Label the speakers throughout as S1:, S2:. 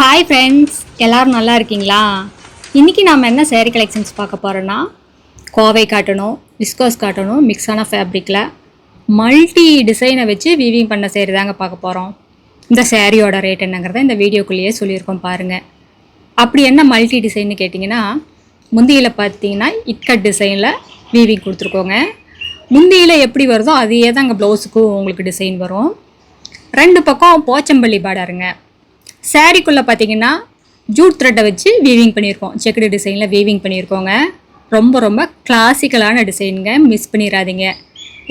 S1: Hi friends எல்லோரும் நல்லா இருக்கீங்களா? இன்றைக்கி நாம் என்ன சேரீ கலெக்ஷன்ஸ் பார்க்க போகிறோன்னா கோவை காட்டணும் விஸ்கோஸ் காட்டணும் மிக்ஸான ஃபேப்ரிக்கில் மல்டி டிசைனை வச்சு வீவிங் பண்ண சேரீ தாங்க பார்க்க போகிறோம் இந்த சேரீயோட ரேட் என்னங்கிறத இந்த வீடியோக்குள்ளேயே சொல்லியிருக்கோம் பாருங்கள் அப்படி என்ன மல்டி டிசைன்னு கேட்டிங்கன்னா முந்தியில் பார்த்தீங்கன்னா இட்கட் டிசைனில் வீவிங் கொடுத்துருக்கோங்க. முந்தியில் எப்படி வருதோ அதையே தான் அங்கே ப்ளவுஸுக்கும் உங்களுக்கு டிசைன் வரும். ரெண்டு பக்கம் போச்சம்பள்ளி பார்டருங்க சாரீக்குள்ளே பார்த்தீங்கன்னா ஜூட் த்ரெட்டை வச்சு வீவிங் பண்ணியிருக்கோம். செக்குடு டிசைனில் வீவிங் பண்ணியிருக்கோங்க. ரொம்ப ரொம்ப கிளாசிக்கலான டிசைனுங்க மிஸ் பண்ணிடாதீங்க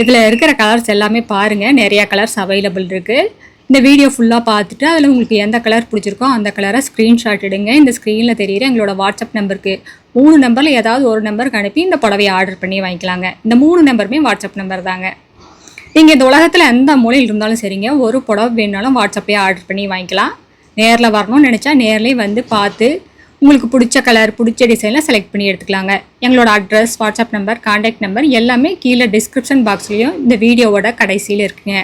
S1: இதில் இருக்கிற கலர்ஸ் எல்லாமே பாருங்கள் நிறையா கலர்ஸ் அவைலபிள் இருக்குது இந்த வீடியோ ஃபுல்லாக பார்த்துட்டு அதில் உங்களுக்கு எந்த கலர் பிடிச்சிருக்கோ அந்த கலரை ஸ்க்ரீன்ஷாட் எடுங்க. இந்த ஸ்க்ரீனில் தெரியுற எங்களோட வாட்ஸ்அப் நம்பருக்கு மூணு நம்பரில் ஏதாவது ஒரு நம்பருக்கு அனுப்பி இந்த புடவையை ஆர்டர் பண்ணி வாங்கிக்கலாங்க. இந்த மூணு நம்பருமே வாட்ஸ்அப் நம்பர் தாங்க. நீங்கள் இந்த உலகத்தில் எந்த மூலையில் இருந்தாலும் சரிங்க. ஒரு புடவை வேணுனாலும் வாட்ஸ்அப்பே ஆர்டர் பண்ணி வாங்கிக்கலாம். நேரில் வரணும்னு நினச்சா நேர்லேயே வந்து பார்த்து உங்களுக்கு பிடிச்ச கலர் பிடிச்ச டிசைனில் செலக்ட் பண்ணி எடுத்துக்கலாங்க. எங்களோட address WhatsApp number contact number எல்லாமே கீழே டிஸ்கிரிப்ஷன் பாக்ஸ்லேயும் இந்த வீடியோவோட கடைசியில் இருக்குங்க.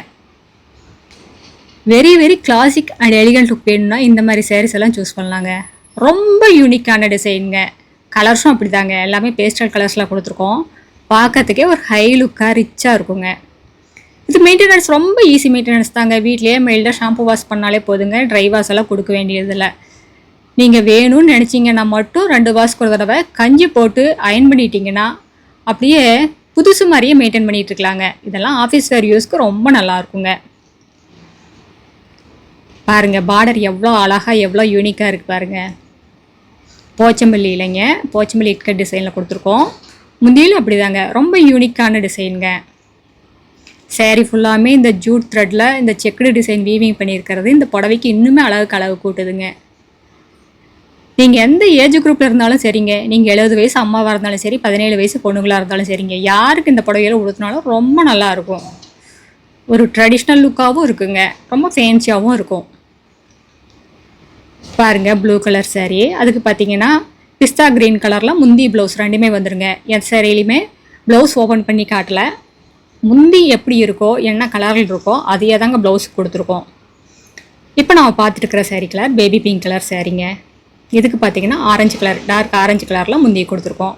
S1: Very very classic and elegant look வேணும்னா இந்த மாதிரி சேரீஸ் எல்லாம் சூஸ் பண்ணலாங்க. ரொம்ப யூனிக்கான டிசைனுங்க கலர்ஸும் அப்படி தாங்க எல்லாமே பேஸ்டல் கலர்ஸில் கொடுத்துருக்கோம். பார்க்கறதுக்கே ஒரு ஹை லுக்காக ரிச்சாக இருக்குங்க. இது மெயின்டெனன்ஸ் ரொம்ப ஈஸி மெயின்டெனன்ஸ் தாங்க. வீட்லேயே மெயில்டாக ஷாம்பு வாஷ் பண்ணாலே போதுங்க. ட்ரை வாஷ் எல்லாம் கொடுக்க வேண்டியதில்லை. நீங்கள் வேணும்னு நினச்சிங்கன்னா மட்டும் ரெண்டு வாஷ்க்கு ஒரு தடவை கஞ்சி போட்டு அயன் பண்ணிட்டீங்கன்னா அப்படியே புதுசு மாதிரியே மெயின்டைன் பண்ணிகிட்டு இருக்கலாங்க. இதெல்லாம் ஆஃபீஸ் வேர் யூஸ்க்கு ரொம்ப நல்லா இருக்குங்க. பாருங்க பார்டர் எவ்வளோ அழகாக எவ்வளோ யூனிக்காக இருக்குது பாருங்க. போச்சம்பள்ளி இல்லைங்க. போச்சம்பள்ளி இட்கட் டிசைனில் கொடுத்துருக்கோம். முந்தியிலும் அப்படிதாங்க. ரொம்ப யூனிக்கான டிசைனுங்க சேரீ ஃபுல்லாமே இந்த ஜூட் த்ரெட்டில் இந்த செக்குடு டிசைன் வீவிங் பண்ணியிருக்கிறது. இந்த புடவைக்கு இன்னுமே அழகுக்கு அழகு கூட்டுதுங்க. நீங்கள் எந்த ஏஜ் குரூப்பில் இருந்தாலும் சரிங்க. நீங்கள் எழுபது வயசு அம்மாவாக இருந்தாலும் சரி பதினேழு வயசு பொண்ணுங்களாக இருந்தாலும் சரிங்க. யாருக்கு இந்த புடவையில் உடுத்தினாலும் ரொம்ப நல்லா இருக்கும். ஒரு ட்ரெடிஷ்னல் லுக்காகவும் இருக்குங்க. ரொம்ப ஃபேன்சியாகவும் இருக்கும். பாருங்கள் ப்ளூ கலர் சேரீ அதுக்கு பார்த்தீங்கன்னா பிஸ்தா க்ரீன் கலரில் முந்தி ப்ளவுஸ் ரெண்டுமே வந்துருங்க. என் சேரீலையுமே ப்ளவுஸ் ஓப்பன் பண்ணி காட்டலை. முந்தி எப்படி இருக்கோ என்ன கலரில் இருக்கோ அதையே தாங்க ப்ளவுஸ் கொடுத்துருக்கோம். இப்போ நம்ம பார்த்துட்டு இருக்கிற கலர் பேபி பிங்க் கலர் சாரீங்க இதுக்கு பார்த்தீங்கன்னா ஆரஞ்சு கலர் டார்க் ஆரஞ்சு கலரில் முந்தி கொடுத்துருக்கோம்.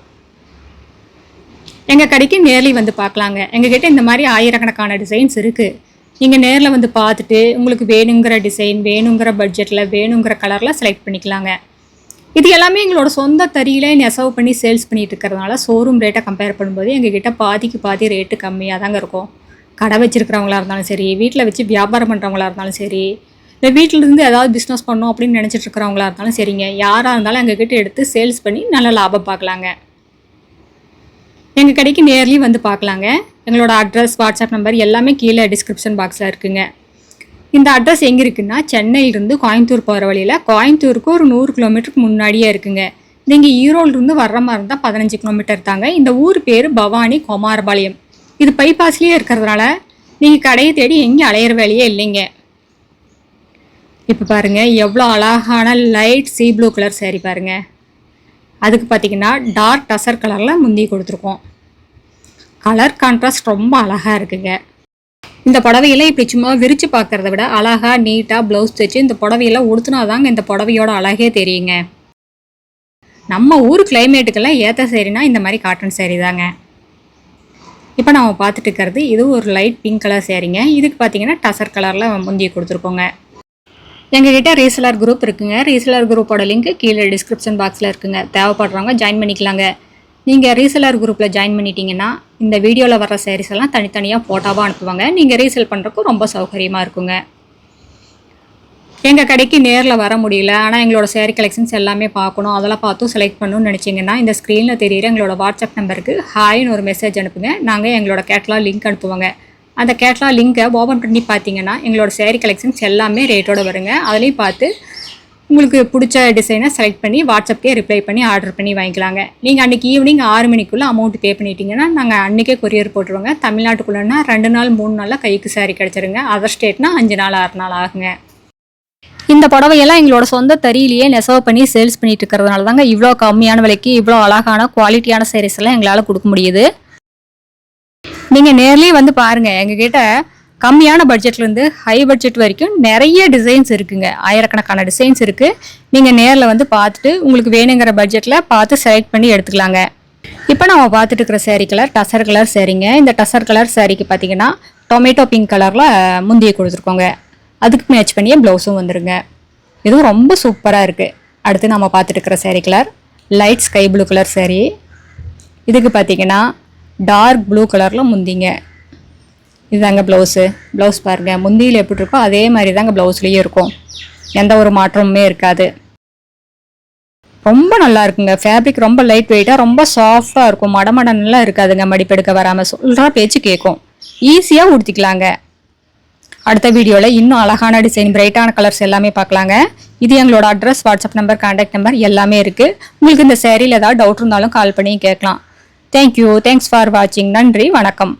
S1: எங்கள் கடைக்கு நேர்லி வந்து பார்க்கலாங்க. எங்ககிட்ட இந்த மாதிரி ஆயிரக்கணக்கான டிசைன்ஸ் இருக்குது நீங்கள் நேரில் வந்து பார்த்துட்டு உங்களுக்கு வேணுங்கிற டிசைன் வேணுங்கிற பட்ஜெட்டில் வேணுங்கிற கலரில் செலக்ட் பண்ணிக்கலாங்க. இது எல்லாமே எங்களோட சொந்த தறியிலே நெசவு பண்ணி சேல்ஸ் பண்ணிட்டு இருக்கிறதுனால ஷோரூம் ரேட்டை கம்பேர் பண்ணும்போது எங்ககிட்ட பாதிக்கு பாதி ரேட்டு கம்மியாக தாங்க இருக்கும். கடை வச்சுருக்கிறவங்களா இருந்தாலும் சரி வீட்டில் வச்சு வியாபாரம் பண்ணுறவங்களா இருந்தாலும் சரி இல்லை வீட்டிலேருந்து ஏதாவது பிஸ்னஸ் பண்ணணும் அப்படின்னு நினச்சிட்டு இருக்கிறவங்களா இருந்தாலும் சரிங்க. யாராக இருந்தாலும் எங்ககிட்ட எடுத்து சேல்ஸ் பண்ணி நல்ல லாபம் பார்க்கலாங்க. எங்கள் கடைக்கு நேர்லேயும் வந்து பார்க்கலாங்க. எங்களோட அட்ரஸ் வாட்ஸ்அப் நம்பர் எல்லாமே கீழே டிஸ்கிரிப்ஷன் பாக்ஸில் இருக்குங்க. இந்த அட்ரஸ் எங்கே இருக்குன்னா சென்னையிலிருந்து கோயம்புத்தூர் போகிற வழியில் கோயம்புத்தூருக்கு ஒரு நூறு கிலோமீட்டருக்கு முன்னாடியே இருக்குங்க. நீங்கள் ஈரோடுலேருந்து வர்ற மாதிரி இருந்தால் பதினஞ்சு கிலோமீட்டர் தாங்க. இந்த ஊர் பேர் பவானி குமாரபாளையம். இது பைபாஸ்லேயே இருக்கிறதுனால நீங்கள் கடையை தேடி எங்கேயும் அலையிற வேலையே இல்லைங்க. இப்போ பாருங்க எவ்வளோ அழகான light sea blue colour sari பாருங்க. அதுக்கு பார்த்தீங்கன்னா டார்க் டசர் கலரில் முந்தி கொடுத்துருக்கோம். கலர் கான்ட்ராஸ்ட் ரொம்ப அழகாக இருக்குங்க. இந்த புடவையெல்லாம் இப்படி சும்மா விரித்து பார்க்கறத விட அழகாக நீட்டாக ப்ளவுஸ் தைச்சு இந்த புடவையெல்லாம் உடுத்துனாதாங்க இந்த புடவையோட அழகே தெரியுங்க. நம்ம ஊர் கிளைமேட்டுக்கெல்லாம் ஏற்ற சேரீனா இந்த மாதிரி காட்டன் சேரீ தாங்க இப்போ நம்ம பார்த்துட்டு இருக்கிறது இது ஒரு லைட் பிங்க் கலர் சேரீங்க. இதுக்கு பார்த்தீங்கன்னா டசர் கலரில் முந்தி கொடுத்துருக்கோங்க. எங்ககிட்ட ரீசலர் குரூப் இருக்குங்க. ரீசலர் குரூப்போட லிங்க் கீழே டிஸ்கிரிப்ஷன் பாக்ஸில் இருக்குங்க. தேவைப்படுறவங்க ஜாயின் பண்ணிக்கலாங்க. நீங்கள் ரீசலர் குரூப்பில் ஜாயின் பண்ணிட்டீங்கன்னா இந்த வீடியோவில் வர sarees எல்லாம் தனித்தனியாக ஃபோட்டோவாக அனுப்புவாங்க. நீங்கள் ரீசேல் பண்ணுறக்கும் ரொம்ப சௌகரியமாக இருக்குங்க. எங்கள் கடைக்கு நேரில் வர முடியல. ஆனால் எங்களோட சேரீ கலெக்ஷன்ஸ் எல்லாமே பார்க்கணும். அதெல்லாம் பார்த்தும் செலக்ட் பண்ணணும்னு நினச்சிங்கன்னா இந்த ஸ்க்ரீனில் தெரியிற எங்களோட வாட்ஸ்அப் நம்பருக்கு ஹாய்னு ஒரு மெசேஜ் அனுப்புங்க. நாங்கள் எங்களோட கேட்லாக் லிங்க் அனுப்புவோங்க. அந்த கேட்லாக் லிங்கை ஓப்பன் பண்ணி பார்த்தீங்கன்னா எங்களோட சேரீ கலெக்ஷன்ஸ் எல்லாமே ரேட்டோட வருங்க. அதுலேயும் பார்த்து உங்களுக்கு பிடிச்ச டிசைனை செலக்ட் பண்ணி வாட்ஸ்அப்கே ரிப்ளை பண்ணி ஆர்டர் பண்ணி வாங்கிக்கலாங்க. நீங்கள் அன்றைக்கி ஈவினிங் ஆறு மணிக்குள்ளே அமௌண்ட் பே பண்ணிட்டீங்கன்னா நாங்கள் அன்றைக்கே கொரியர் போட்டுருவோங்க. தமிழ்நாட்டுக்குள்ளேன்னா ரெண்டு நாள் மூணு நாளில் கைக்கு சாரி கிடச்சிருங்க. அதர் ஸ்டேட்னா அஞ்சு நாள் ஆறு நாள் ஆகுங்க. இந்த புடவையெல்லாம் எங்களோட சொந்த தறியிலேயே நெசவு பண்ணி சேல்ஸ் பண்ணிட்டு இருக்கிறதுனால தாங்க இவ்வளோ கம்மியான விலைக்கு இவ்வளோ அழகான குவாலிட்டியான சேரீஸ் எல்லாம் எங்களால் கொடுக்க முடியுது. நீங்கள் நேர்லேயே வந்து பாருங்கள் எங்ககிட்ட கம்மியான பட்ஜெட்லேருந்து ஹை பட்ஜெட் வரைக்கும் நிறைய டிசைன்ஸ் இருக்குங்க. ஆயிரக்கணக்கான டிசைன்ஸ் இருக்குது நீங்கள் நேரில் வந்து பார்த்துட்டு உங்களுக்கு வேணுங்கிற பட்ஜெட்டில் பார்த்து செலக்ட் பண்ணி எடுத்துக்கலாங்க. இப்போ நம்ம பார்த்துட்டு இருக்கிற சேரீ கலர் டசர் கலர் சேரீங்க இந்த டசர் கலர் சேரீக்கு பார்த்தீங்கன்னா டொமேட்டோ பிங்க் கலரில் முந்தியை கொடுத்துருக்கோங்க. அதுக்கு மேட்ச் பண்ணியே ப்ளவுஸும் வந்துருங்க. இதுவும் ரொம்ப சூப்பராக இருக்குது அடுத்து நம்ம பார்த்துட்டு இருக்கிற sari colour light sky blue colour sari இதுக்கு பார்த்தீங்கன்னா டார்க் ப்ளூ கலரில் முந்திங்க. இதுதாங்க ப்ளவுஸு ப்ளவுஸ் பாருங்கள் முந்தியில் எப்படி இருக்கோ அதே மாதிரி தாங்க ப்ளவுஸ்லேயும் இருக்கும். எந்த ஒரு மாற்றமுமே இருக்காது. ரொம்ப நல்லா இருக்குங்க. ஃபேப்ரிக் ரொம்ப லைட் வெயிட்டாக ரொம்ப சாஃப்டாக இருக்கும். மடமடன்லாம் இருக்காதுங்க மடிப்பெடுக்க வராமல் சொல்கிற பேச்சு கேட்கும் ஈஸியாக உடுத்திக்கலாங்க. அடுத்த வீடியோவில் இன்னும் அழகான டிசைன் பிரைட்டான கலர்ஸ் எல்லாமே பார்க்கலாங்க. இது எங்களோட address WhatsApp number contact number எல்லாமே இருக்குது உங்களுக்கு இந்த சேரீயில் ஏதாவது டவுட் இருந்தாலும் கால் பண்ணி கேட்கலாம். தேங்க்யூ தேங்க்ஸ் ஃபார் வாட்சிங் நன்றி. வணக்கம்.